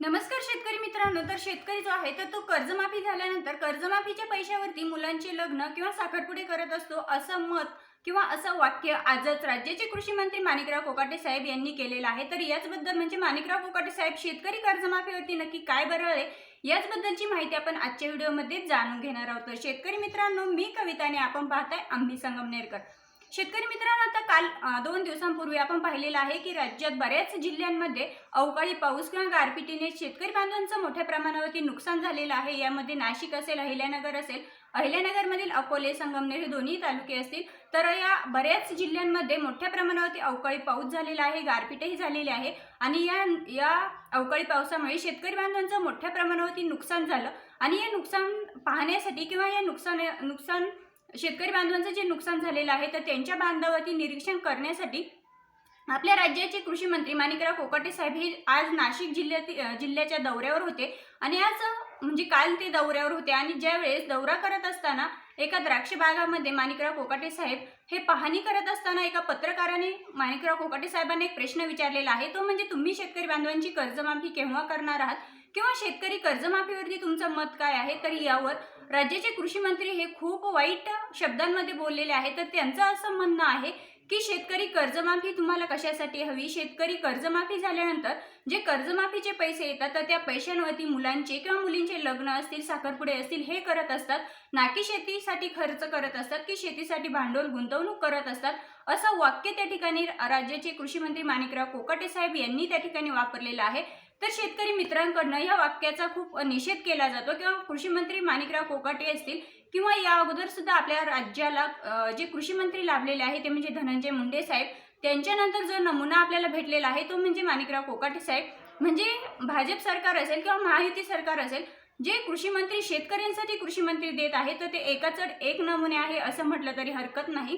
नमस्कार शेतकरी मित्रांनो तर शेतकरी जो आहे तर तो कर्जमाफी झाल्यानंतर कर्जमाफीच्या पैशावरती मुलांचे लग्न किंवा साखरपुडे करत असतो असं मत किंवा असं वाक्य आजच राज्याचे कृषी मंत्री माणिकराव कोकाटे साहेब यांनी केलेलं आहे. तर याचबद्दल म्हणजे माणिकराव कोकाटे साहेब शेतकरी कर्जमाफीवरती नक्की काय बरळले याचबद्दलची माहिती आपण आजच्या व्हिडिओमध्ये जाणून घेणार आहोत. तर शेतकरी मित्रांनो मी कविताने आपण पाहताय आम्ही संगमनेरकर. शेतकरी मित्रांनो आता काल दोन दिवसांपूर्वी आपण पाहिलेलं आहे की राज्यात बऱ्याच जिल्ह्यांमध्ये अवकाळी पाऊस किंवा गारपिटीने शेतकरी बांधवांचं मोठ्या प्रमाणावरती नुकसान झालेलं आहे. यामध्ये नाशिक असेल अहिल्यानगर असेल अहिल्यानगरमधील अकोले संगमनेर हे दोन्ही तालुके असतील. तर या बऱ्याच जिल्ह्यांमध्ये मोठ्या प्रमाणावरती अवकाळी पाऊस झालेला आहे गारपीटही झालेली आहे आणि या या अवकाळी पावसामुळे शेतकरी बांधवांचं मोठ्या प्रमाणावरती नुकसान झालं. आणि हे नुकसान पाहण्यासाठी किंवा या नुकसान नुकसान शेतकरी बांधवांचं जे नुकसान झालेलं आहे तर त्यांच्या बांधावरती निरीक्षण करण्यासाठी आपल्या राज्याचे कृषी मंत्री माणिकराव कोकाटे साहेब हे आज नाशिक जिल्ह्यातील जिल्ह्याच्या दौऱ्यावर होते. आणि आज म्हणजे काल ते दौऱ्यावर होते. आणि ज्यावेळेस दौरा करत असताना एका द्राक्ष बागामध्ये माणिकराव कोकाटे साहेब हे पाहणी करत असताना एका पत्रकाराने माणिकराव कोकाटे साहेबांना एक प्रश्न विचारलेला आहे. तो म्हणजे तुम्ही शेतकरी बांधवांची कर्जमाफी केव्हा करणार आहात? किंवा शेतकरी कर्जमाफीवरती तुमचं मत काय आहे? तर यावर राज्याचे कृषी मंत्री हे खूप वाईट शब्दांमध्ये बोललेले आहे तर त्यांचं असं म्हणणं आहे की शेतकरी कर्जमाफी तुम्हाला कशासाठी हवी? शेतकरी कर्जमाफी झाल्यानंतर जे कर्जमाफीचे पैसे येतात तर त्या पैशांवरती मुलांचे किंवा मुलींचे लग्न असतील साखरपुडे असतील हे करत असतात. ना की शेतीसाठी खर्च करत असतात की शेतीसाठी भांडवल गुंतवणूक करत असतात? असं वाक्य त्या ठिकाणी राज्याचे कृषी मंत्री माणिकराव कोकाटे साहेब यांनी त्या ठिकाणी वापरलेलं आहे. तर शेतकरी मित्रांकडनं या वाक्याचा खूप निषेध केला जातो किंवा कृषी मंत्री माणिकराव कोकाटे असतील किंवा या अगोदर सुद्धा आपल्या राज्याला जे कृषी मंत्री लाभलेले आहे ते म्हणजे धनंजय मुंडे साहेब त्यांच्यानंतर जो नमुना आपल्याला भेटलेला आहे तो म्हणजे माणिकराव कोकाटे साहेब. म्हणजे भाजप सरकार असेल किंवा महायुती सरकार असेल जे कृषी मंत्री शेतकऱ्यांसाठी कृषी मंत्री देत आहे तर ते एकाचड एक नमुने आहे असं म्हटलं तरी हरकत नाही.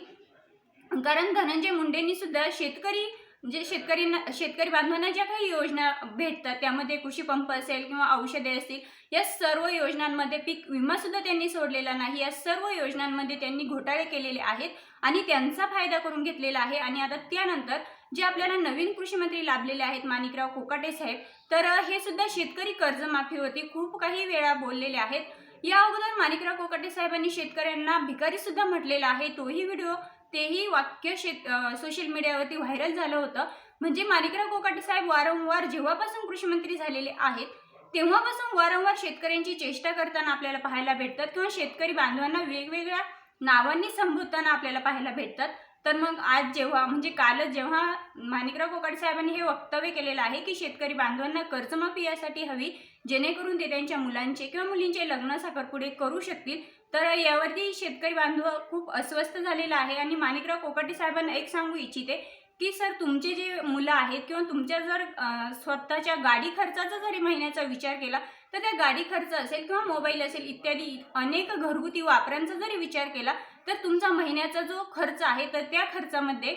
कारण धनंजय मुंडेंनी सुद्धा शेतकरी जे शेतकरी शेतकरी बांधवांना ज्या काही योजना भेटतात त्यामध्ये कृषी पंप असेल किंवा औषधे असतील या सर्व योजनांमध्ये पीक विमा सुद्धा त्यांनी सोडलेला नाही. या सर्व योजनांमध्ये त्यांनी घोटाळे केलेले आहेत आणि त्यांचा फायदा करून घेतलेला आहे. आणि आता त्यानंतर जे आपल्याला नवीन कृषी मंत्री लाभलेले आहेत माणिकराव कोकाटे साहेब तर हे सुद्धा शेतकरी कर्जमाफीवरती खूप काही वेळा बोललेले आहेत. या अगोदर माणिकराव कोकाटे साहेबांनी शेतकऱ्यांना भिकारी सुद्धा म्हटलेला आहे. तोही व्हिडिओ तेही वाक्य शेत सोशल मीडियावरती व्हायरल झालं होतं. म्हणजे माणिकराव कोकाटे साहेब वारंवार जेव्हापासून कृषीमंत्री झालेले आहेत तेव्हापासून वारंवार शेतकऱ्यांची चेष्टा करताना आपल्याला पाहायला भेटतात किंवा शेतकरी बांधवांना वेगवेगळ्या नावांनी संबोधताना आपल्याला पाहायला भेटतात. तर मग आज जेव्हा म्हणजे कालच जेव्हा माणिकराव कोकाटे साहेबांनी हे वक्तव्य केलेलं आहे की शेतकरी बांधवांना कर्जमाफी यासाठी हवी जेणेकरून ते त्यांच्या मुलांचे किंवा मुलींचे लग्न साखरपुडे करू शकतील तर यावरती शेतकरी बांधव खूप अस्वस्थ झालेला आहे. आणि माणिकराव कोकाटे साहेबांना एक सांगू इच्छिते की सर तुमचे जे मुलं आहेत किंवा तुमच्या जर स्वतःच्या गाडी खर्चाचा जरी महिन्याचा विचार केला तर त्या गाडी खर्च असेल किंवा मोबाईल असेल इत्यादी अनेक घरगुती वापरांचा जरी विचार केला तर तुमचा महिन्याचा जो खर्च आहे तर त्या खर्चामध्ये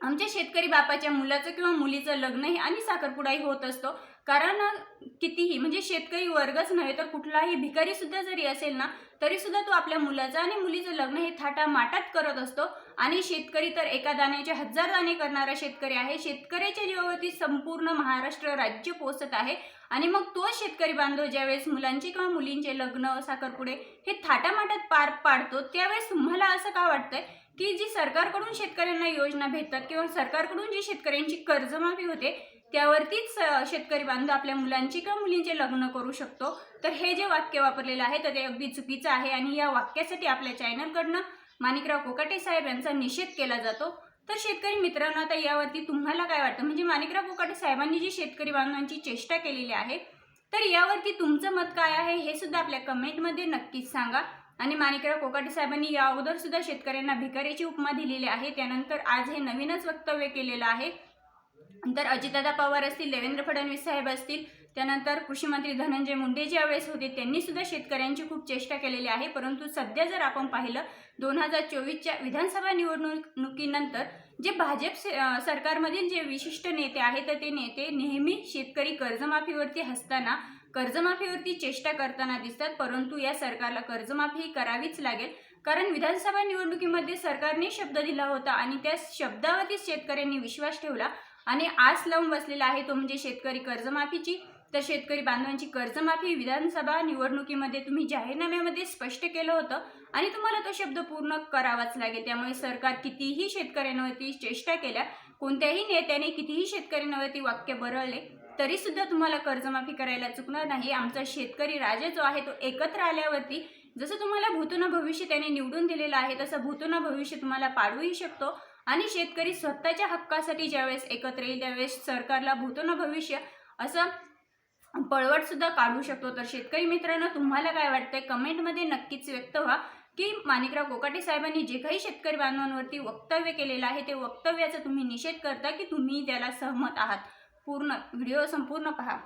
आमच्या शेतकरी बापाच्या मुलाचं किंवा मुलीचं लग्नही आणि साखरपुडाही होत असतो. कारण कितीही म्हणजे शेतकरी वर्गच नव्हे तर कुठलाही भिकारी सुद्धा जरी असेल ना तरी सुद्धा तो आपल्या मुलाचं आणि मुलीचं लग्न हे थाटामाटात करत असतो. आणि शेतकरी तर एका दाण्याचे हजार दाणे करणारा शेतकरी आहे. शेतकऱ्याच्या जीवावरती संपूर्ण महाराष्ट्र राज्य पोचत आहे. आणि मग तो शेतकरी बांधव ज्यावेळेस मुलांचे किंवा मुलींचे लग्न साखरपुडे हे थाटामाटात पार पाडतो त्यावेळेस तुम्हाला असं का वाटतंय की जी सरकारकडून शेतकऱ्यांना योजना भेटतात किंवा सरकारकडून जी शेतकऱ्यांची कर्जमाफी होते त्यावरतीच शेतकरी बांधव आपल्या मुलांची किंवा मुलींचे लग्न करू शकतो. तर हे जे वाक्य वापरलेलं आहे तर ते अगदी चुकीचं आहे आणि या वाक्यासाठी आपल्या चॅनलकडनं माणिकराव कोकाटे साहेब यांचा निषेध केला जातो. तर शेतकरी मित्रांनो आता यावरती तुम्हाला काय वाटतं? म्हणजे माणिकराव कोकाटे साहेबांनी जी शेतकरी बांधवांची चेष्टा केलेली आहे तर यावरती तुमचं मत काय आहे? हे सुद्धा आपल्या कमेंटमध्ये नक्कीच सांगा. आणि माणिकराव कोकाटे साहेबांनी या अगोदर सुद्धा शेतकऱ्यांना भिकारीची उपमा दिलेली आहे. त्यानंतर आज हे नवीनच वक्तव्य केलेलं आहे. नंतर अजितदादा पवार असतील देवेंद्र फडणवीस साहेब असतील त्यानंतर कृषी मंत्री धनंजय मुंडे जे यावेळेस होते त्यांनी सुद्धा शेतकऱ्यांची खूप चेष्टा केलेली आहे. परंतु सध्या जर आपण पाहिलं दोन हजार चोवीसच्या विधानसभा निवडणुकीनंतर जे भाजप से- सरकारमधील जे विशिष्ट नेते आहेत तर ते नेते नेहमी शेतकरी कर्जमाफीवरती हसताना कर्जमाफीवरती चेष्टा करताना दिसतात. परंतु या सरकारला कर्जमाफी करावीच लागेल. कारण विधानसभा निवडणुकीमध्ये सरकारने शब्द दिला होता आणि त्या शब्दावरतीच शेतकऱ्यांनी विश्वास ठेवला. आणि आस लावून बसलेला आहे तो म्हणजे शेतकरी कर्जमाफीची. तर शेतकरी बांधवांची कर्जमाफी विधानसभा निवडणुकीमध्ये तुम्ही जाहीरनाम्यामध्ये स्पष्ट केलं होतं आणि तुम्हाला तो शब्द पूर्ण करावाच लागेल. त्यामुळे सरकार कितीही शेतकऱ्यांवरती चेष्टा केल्या कोणत्याही नेत्याने कितीही शेतकऱ्यांवरती वाक्य बरळले तरी सुद्धा तुम्हाला कर्जमाफी करायला चुकणार नाही. आमचा शेतकरी राजा जो आहे तो एकत्र आल्यावरती जसं तुम्हाला भूतून भविष्य त्याने निवडून दिलेलं आहे तसं भूतून भविष्य तुम्हाला पाडूही शकतो. आणि शेतकरी स्वतःच्या हक्कासाठी ज्यावेळेस एकत्र येईल त्यावेळेस सरकारला भूतून भविष्य असं पळवट सुद्धा काढू शकतो. तर शेतकरी मित्रांनो तुम्हाला काय वाटतंय? कमेंटमध्ये नक्कीच व्यक्त व्हा. की माणिकराव कोकाटे साहेबांनी जे काही शेतकरी बांधवांवरती वक्तव्य केलेलं आहे ते वक्तव्याचा तुम्ही निषेध करता की तुम्ही त्याला सहमत आहात. पूर्ण व्हिडिओ संपूर्ण पहा.